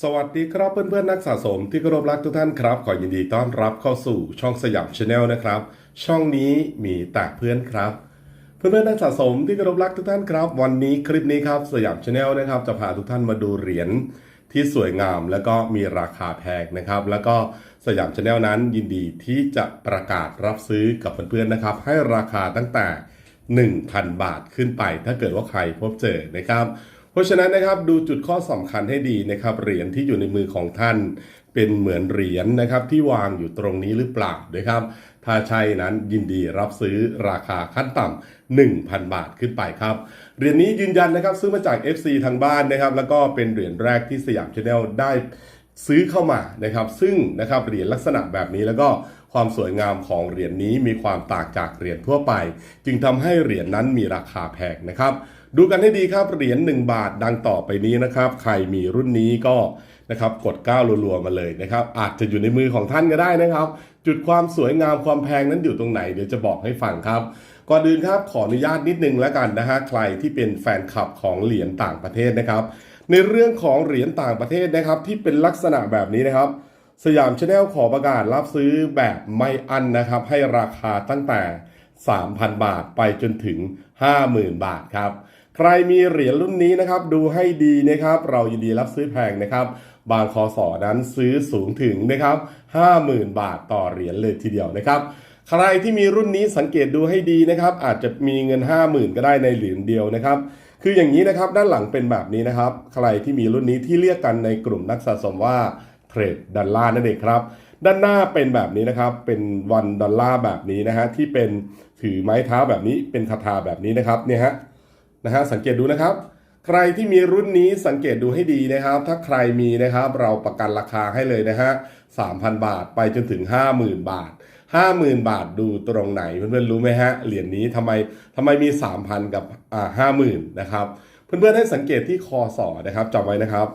สวัสดีครับเพื่อนๆนักสะสมที่เคารพรักทุกท่านครับ ขอยินดีต้อนรับเข้าสู่ช่องสยามชาแนลนะครับ ช่องนี้มีแต่เพื่อนครับ เพื่อนๆนักสะสมที่เคารพรักทุกท่านครับ วันนี้คลิปนี้ครับสยามชาแนลนะครับจะพาทุกท่านมาดูเหรียญที่สวยงามแล้วก็มีราคาแพงนะครับ แล้วก็สยามชาแนลนั้นยินดีที่จะประกาศรับซื้อกับเพื่อนๆนะครับ ให้ราคาตั้งแต่ 1,000 บาทขึ้นไป ถ้าเกิดว่าใครพบเจอนะครับ เพราะฉะนั้นนะครับดูจุดข้อสำคัญให้ดีนะครับเหรียญที่อยู่ในมือของท่าน เป็นเหมือนเหรียญนะครับที่วางอยู่ตรงนี้หรือเปล่านะครับถ้าใช่นั้นยินดีรับซื้อราคาขั้นต่ำ1,000 บาทขึ้นไปครับเหรียญนี้ยืนยันนะครับซื้อมาจาก FC ทางบ้านนะครับ แล้วก็เป็นเหรียญแรกที่สยามชาแนลได้ ซื้อเข้ามานะครับ ซึ่งนะครับเหรียญลักษณะแบบนี้แล้วก็ความสวยงามของเหรียญนี้มีความต่างจากเหรียญทั่วไป จึงทำให้เหรียญนั้นมีราคาแพงนะครับ ดูกันให้ดีครับเหรียญ1บาทดังต่อไปนี้นะครับ ใครมีรุ่นนี้ก็นะครับกดก้าวรัวๆมาเลยนะครับ อาจจะอยู่ในมือของท่านก็ได้นะครับ จุดความสวยงามความแพงนั้นอยู่ตรงไหนเดี๋ยวจะบอกให้ฟังครับก่อนอื่นครับขออนุญาตนิดนึงแล้วกันนะฮะใครที่เป็นแฟนคลับของเหรียญต่างประเทศนะครับ ในเรื่องของเหรียญต่างประเทศนะครับ ที่เป็นลักษณะแบบนี้นะครับ สยามชาแนลขอประกาศรับซื้อแบบไม่อั้นนะครับ ให้ราคาตั้งแต่ 3,000 บาทไปจนถึง 50,000 บาทครับใครมีเหรียญรุ่นนี้นะครับ ดูให้ดีนะครับ เรายินดีรับซื้อแพงนะครับ บางคอสอนั้นซื้อสูงถึงนะครับ 50,000 บาทต่อเหรียญเลยทีเดียวนะครับใครที่มีรุ่นนี้สังเกตดูให้ดีนะครับ อาจจะมีเงิน 50,000 ก็ได้ในเหรียญเดียวนะครับ คืออย่างนี้นะครับด้านหลังเป็นแบบนี้นะครับ ใครที่มีรุ่นนี้ที่เรียกกันในกลุ่มนักสะสมว่าเทรดดอลลาร์นั่นเองครับ ด้านหน้าเป็นแบบนี้นะครับ เป็นวันดอลลาร์แบบนี้นะฮะที่เป็นถือไม้เท้าแบบนี้เป็นคาถาแบบนี้นะครับเนี่ยฮะนะฮะสังเกตดูนะครับ ใครที่มีรุ่นนี้สังเกตดูให้ดีนะครับ ถ้าใครมีนะครับเราประกันราคาให้เลยนะฮะ3,000 บาทไปจนถึง 50,000 บาท 50,000 บาทดูตรงไหนเพื่อนๆรู้ไหมฮะเหรียญนี้ทำไมทำไมมี 3,000 กับอ่า50,000นะครับเพื่อนๆให้สังเกตที่คอสอนะครับจำไว้นะครับ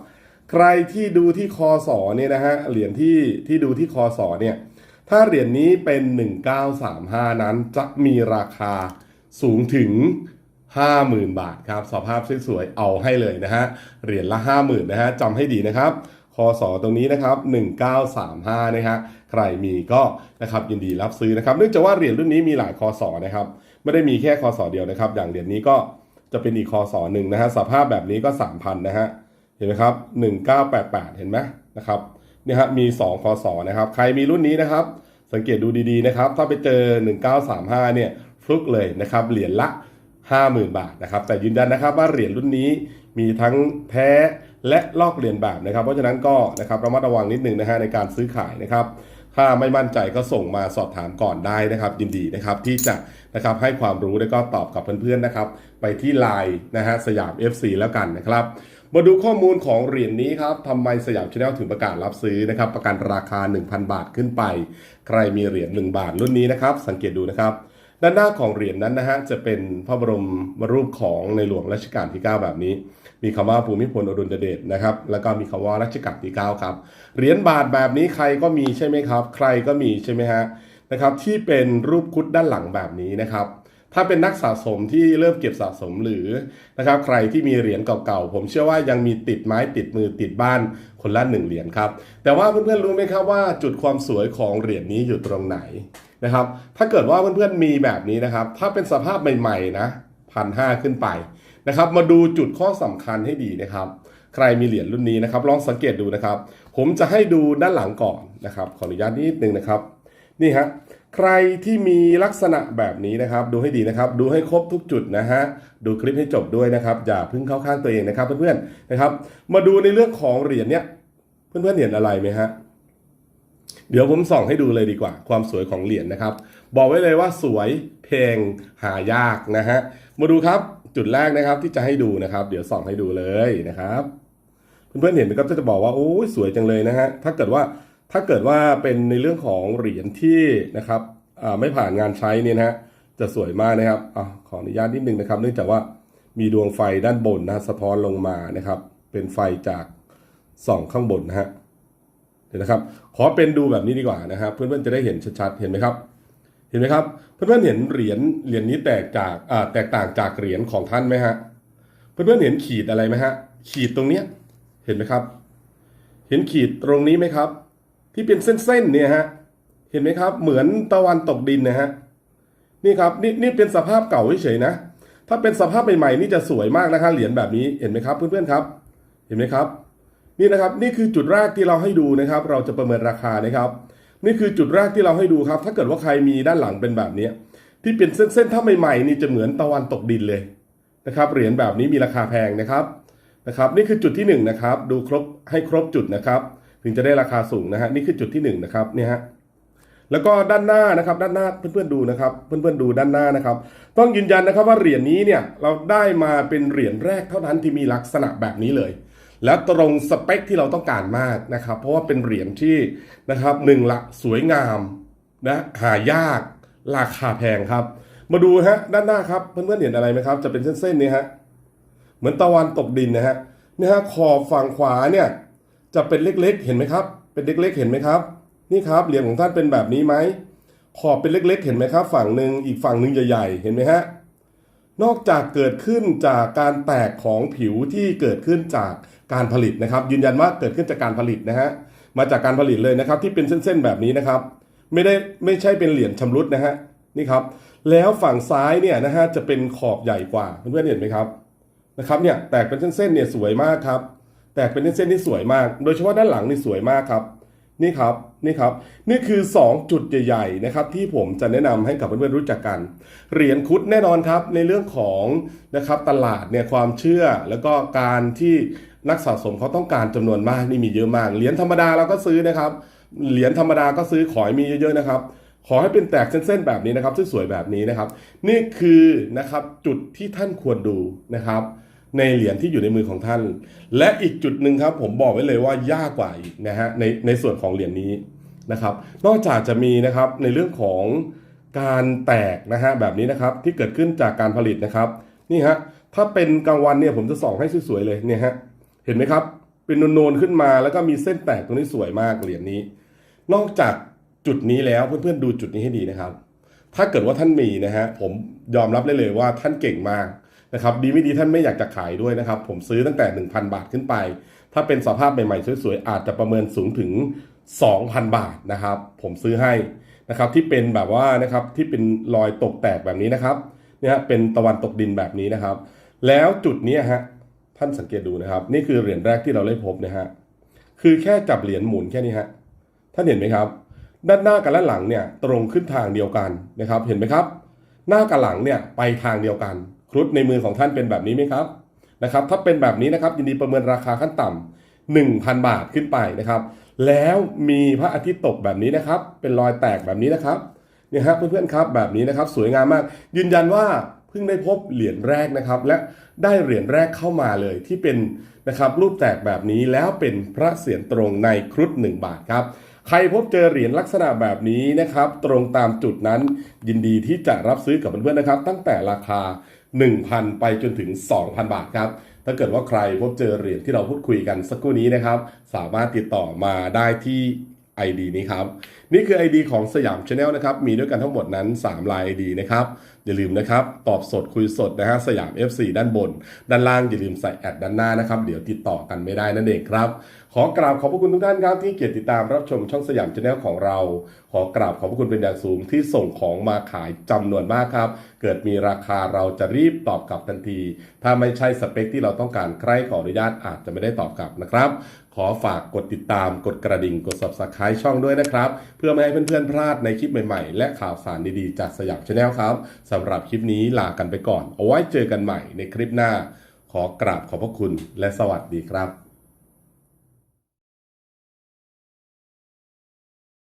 ใครที่ดูที่คอสอเนี่ยนะฮะเหรียญที่ที่ดูที่คอสอเนี่ยถ้าเหรียญนี้เป็น 1935 นั้นจะมีราคาสูงถึง 50,000 บาทครับสภาพสวยๆเอาให้เลยนะฮะเหรียญละ 50,000นะฮะจำให้ดีนะครับ คอสอตรงนี้นะครับ1935นะฮะใครมีก็นะครับยินดีรับซื้อนะครับ เนื่องจากว่าเหรียญรุ่นนี้มีหลายคอสอนะครับไม่ได้มีแค่คอสอเดียวนะครับ อย่างเหรียญนี้ก็จะเป็นอีกคอสอหนึ่งนะฮะสภาพแบบนี้ก็ 3,000นะฮะเห็นไหมครับ1988 เห็นไหมนะครับเนี่ยฮะมี 2คอสอนะครับ ใครมีรุ่นนี้นะครับ สังเกตดูดีๆนะครับ ถ้าไปเจอ 1935เนี่ยฟลุกเลยนะครับเหรียญละ 50,000 บาทนะครับ แต่ยืนยันนะครับว่าเหรียญรุ่นนี้มีทั้งแท้ และลอกเลียนแบบนะครับ เพราะฉะนั้นก็นะครับระมัดระวังนิดนึงนะฮะในการซื้อขายนะครับถ้าไม่มั่นใจก็ส่งมาสอบถามก่อนได้นะครับ ยินดีนะครับที่จะนะครับให้ความรู้แล้วก็ตอบกับเพื่อนๆนะครับ ไปที่ไลน์นะฮะสยาม FC แล้วกันนะครับ มาดูข้อมูลของเหรียญนี้ครับทำไมสยามชาแนลถึงประกาศรับซื้อนะครับ ประกันราคา 1,000 บาทขึ้นไป ใครมีเหรียญ1บาทรุ่นนี้นะครับ สังเกตดูนะครับ ด้านหน้าของเหรียญนั้นนะฮะจะเป็นพระบรมรูปของในหลวงรัชกาลที่ 9 แบบนี้ มีคำว่าภูมิพลอดุลยเดชนะครับแล้วก็มีคำว่ารัชกาลที่ 9 ครับ เหรียญบาทแบบนี้ใครก็มีใช่ไหมครับ ใครก็มีใช่ไหมฮะนะครับที่เป็นรูปคุดด้านหลังแบบนี้นะครับถ้าเป็นนักสะสมที่เริ่มเก็บสะสมหรือนะครับใครที่มีเหรียญเก่าๆ ผมเชื่อว่ายังมีติดไม้ติดมือติดบ้านคนละหนึ่งเหรียญครับ แต่ว่าเพื่อนๆรู้ไหมครับว่าจุดความสวยของเหรียญนี้อยู่ตรงไหน นะครับ ถ้าเกิดว่าเพื่อนๆมีแบบนี้นะครับ ถ้าเป็นสภาพใหม่ๆนะพันห้าขึ้นไปนะครับ มาดูจุดข้อสำคัญให้ดีนะครับ ใครมีเหรียญรุ่นนี้นะครับ ลองสังเกตดูนะครับ ผมจะให้ดูด้านหลังก่อนนะครับ ขออนุญาตนิดนึงนะครับ นี่ฮะใครที่มีลักษณะแบบนี้นะครับ ดูให้ดีนะครับ ดูให้ครบทุกจุดนะฮะดูคลิปให้จบด้วยนะครับอย่าพิ่งเข้าข้างตัวเองนะครับเพื่อนๆนะครับ มาดูในเรื่องของเหรียญเนี้ยเพื่อนๆเห็นอะไรไหมฮะ เดี๋ยวผมส่องให้ดูเลยดีกว่า ความสวยของเหรียญนะครับ บอกไว้เลยว่าสวยเพลงหายากนะฮะมาดูครับจุดแรกนะครับที่จะให้ดูนะครับ เดี๋ยวส่องให้ดูเลยนะครับ เพื่อนๆเห็นก็จะบอกว่าโอ้ยสวยจังเลยนะฮะถ้าเกิดว่าถ้าเกิดว่าเป็นในเรื่องของเหรียญที่นะครับไม่ผ่านงานใช้เนี่ยนะฮะจะสวยมากนะครับอขออนุญาตนิดนึงนะครับ เนื่องจากว่ามีดวงไฟด้านบนนะสะท้อนลงมานะครับ เป็นไฟจากส่องข้างบนนะฮะ เดี๋ยวนะครับ ขอเป็นดูแบบนี้ดีกว่านะครับ เพื่อนๆจะได้เห็นชัดๆ เห็นไหมครับ เห็นไหมครับ เพื่อนๆเห็นเหรียญเหรียญนี้แตกจากอ่าแตกต่างจากเหรียญของท่านไหมฮะ เพื่อนๆเห็นขีดอะไรไหมฮะ ขีดตรงเนี้ย เห็นไหมครับ เห็นขีดตรงนี้ไหมครับ ที่เป็นเส้นๆเนี่ยฮะ เห็นไหมครับ เหมือนตะวันตกดินนะฮะ นี่ครับนี่นี่เป็นสภาพเก่าเฉยๆนะ ถ้าเป็นสภาพใหม่ๆนี่จะสวยมากนะคะเหรียญแบบนี้ เห็นไหมครับ เพื่อนๆครับ เห็นไหมครับ นี่นะครับนี่คือจุดแรกที่เราให้ดูนะครับ เราจะประเมินราคานะครับ นี่คือจุดแรกที่เราให้ดูครับ ถ้าเกิดว่าใครมีด้านหลังเป็นแบบนี้ที่เป็นเส้นๆถ้าใหม่ๆนี่จะเหมือนตะวันตกดินเลยนะครับเหรียญแบบนี้มีราคาแพงนะครับนะครับ นี่คือจุดที่หนึ่งนะครับ ดูครบให้ครบจุดนะครับ ถึงจะได้ราคาสูงนะฮะนี่คือจุดที่หนึ่งนะครับเนี่ยฮะแล้วก็ด้านหน้านะครับด้านหน้าเพื่อนๆดูนะครับ เพื่อนๆดูด้านหน้านะครับ ต้องยืนยันนะครับว่าเหรียญนี้เนี่ยเราได้มาเป็นเหรียญแรกเท่านั้นที่มีลักษณะแบบนี้เลย และตรงสเปคที่เราต้องการมากนะครับ เพราะว่าเป็นเหรียญที่นะครับหนึ่งละสวยงามนะหายากราคาแพงครับ มาดูฮะด้านหน้าครับเพื่อนๆเห็นอะไรไหมครับ จะเป็นเส้นๆนี้ฮะเหมือนตะวันตกดินนะฮะนี่ฮะขอบฝั่งขวาเนี่ยจะเป็นเล็กๆ เห็นไหมครับ เป็นเล็กๆ เห็นไหมครับ นี่ครับเหรียญของท่านเป็นแบบนี้ไหมขอบเป็นเล็กๆ เห็นไหมครับ ฝั่งหนึ่งอีกฝั่งหนึ่งใหญ่ๆ เห็นไหมฮะ นอกจากเกิดขึ้นจากการแตกของผิวที่เกิดขึ้นจากการผลิตนะครับ ยืนยันว่าเกิดขึ้นจากการผลิตนะฮะมาจากการผลิตเลยนะครับ ที่เป็นเส้นๆแบบนี้นะครับ ไม่ได้ไม่ใช่เป็นเหรียญชำรุดนะฮะนี่ครับ แล้วฝั่งซ้ายเนี่ยนะฮะจะเป็นขอบใหญ่กว่าเพื่อนๆเห็นไหมครับนะครับเนี่ยแตกเป็นเส้นๆเนี่ยสวยมากครับแตกเป็นเส้นๆที่สวยมาก โดยเฉพาะด้านหลังนี่สวยมากครับ นี่ครับนี่ครับนี่คือ 2 จุดใหญ่ๆนะครับที่ผมจะแนะนำให้กับเพื่อนๆรู้จักกันเหรียญคุดแน่นอนครับในเรื่องของนะครับตลาดเนี่ยความเชื่อแล้วก็การที่นักสะสมเขาต้องการจำนวนมากนี่มีเยอะมากเหรียญธรรมดาเราก็ซื้อนะครับเหรียญธรรมดาก็ซื้อขอให้มีเยอะๆนะครับ ขอให้เป็นแตกเส้นๆแบบนี้นะครับสวยๆแบบนี้นะครับ นี่คือนะครับจุดที่ท่านควรดูนะครับ ในเหรียญที่อยู่ในมือของท่าน และอีกจุดหนึ่งครับ ผมบอกไว้เลยว่ายากกว่าอีกนะฮะในในส่วนของเหรียญนี้นะครับ นอกจากจะมีนะครับในเรื่องของการแตกนะฮะแบบนี้นะครับที่เกิดขึ้นจากการผลิตนะครับ นี่ฮะถ้าเป็นกลางวันเนี่ยผมจะส่องให้สวยๆเลยเนี่ยฮะเห็นไหมครับ เป็นนูนๆขึ้นมาแล้วก็มีเส้นแตกตรงนี้สวยมากเหรียญนี้ นอกจากจุดนี้แล้วเพื่อนๆดูจุดนี้ให้ดีนะครับ ถ้าเกิดว่าท่านมีนะฮะผมยอมรับได้เลยว่าท่านเก่งมาก นะครับดีไม่ดีท่านไม่อยากจะขายด้วยนะครับ ผมซื้อตั้งแต่ 1,000 บาทขึ้นไป ถ้าเป็นสภาพใหม่ๆสวยๆอาจจะประเมินสูงถึง 2,000 บาทนะครับ ผมซื้อให้นะครับที่เป็นแบบว่านะครับที่เป็นรอยตกแตกแบบนี้นะครับเนี่ยเป็นตะวันตกดินแบบนี้นะครับ แล้วจุดนี้ฮะท่านสังเกตดูนะครับ นี่คือเหรียญแรกที่เราได้พบนะฮะคือแค่จับเหรียญหมุนแค่นี้ฮะท่านเห็นไหมครับ ด้านหน้ากับด้านหลังเนี่ยตรงขึ้นทางเดียวกันนะครับ เห็นไหมครับ หน้ากับหลังเนี่ยไปทางเดียวกัน ครุฑในมือของท่านเป็นแบบนี้ไหมครับนะครับ ถ้าเป็นแบบนี้นะครับยินดีประเมินราคาขั้นต่ำ1,000 บาทขึ้นไปนะครับ แล้วมีพระอาทิตย์ตกแบบนี้นะครับ เป็นรอยแตกแบบนี้นะครับเนี่ยฮะเพื่อนๆครับแบบนี้นะครับสวยงามมาก ยืนยันว่าเพิ่งได้พบเหรียญแรกนะครับ และได้เหรียญแรกเข้ามาเลยที่เป็นนะครับรูปแตกแบบนี้แล้วเป็นพระเศียรตรงในครุฑ1บาทครับใครพบเจอเหรียญลักษณะแบบนี้นะครับ ตรงตามจุดนั้นยินดีที่จะรับซื้อกับเพื่อนๆนะครับ ตั้งแต่ราคา 1,000 ไปจนถึง 2,000 บาทครับ ถ้าเกิดว่าใครพบเจอเหรียญที่เราพูดคุยกันสักครู่นี้นะครับ สามารถติดต่อมาได้ที่ ID นี้ครับ นี่คือ ID ของสยามชาแนลนะครับ มีด้วยกันทั้งหมดนั้น 3 ลาย ID นะครับ อย่าลืมนะครับ ตอบสดคุยสดนะฮะสยาม FC ด้านบน ด้านล่างอย่าลืมใส่แอดด้านหน้านะครับ เดี๋ยวติดต่อกันไม่ได้นั่นเองครับ ขอกราบขอบพระคุณทุกท่านครับที่เกียรติติดตามรับชมช่องสยามชาแนลของเรา ขอกราบขอบพระคุณเป็นอย่างสูงที่ส่งของมาขายจำนวนมากครับ เกิดมีราคาเราจะรีบตอบกลับทันที ถ้าไม่ใช่สเปคที่เราต้องการใครขออนุญาตอาจจะไม่ได้ตอบกลับนะครับ ขอฝากกดติดตามกดกระดิ่งกด subscribe ช่องด้วยนะครับ เพื่อไม่ให้เพื่อนๆพลาดในคลิปใหม่ๆ และข่าวสารดีๆ จากสยามชาแนลครับสำหรับคลิปนี้ลากันไปก่อน เอาไว้เจอกันใหม่ในคลิปหน้า ขอกราบขอบพระคุณและสวัสดีครับ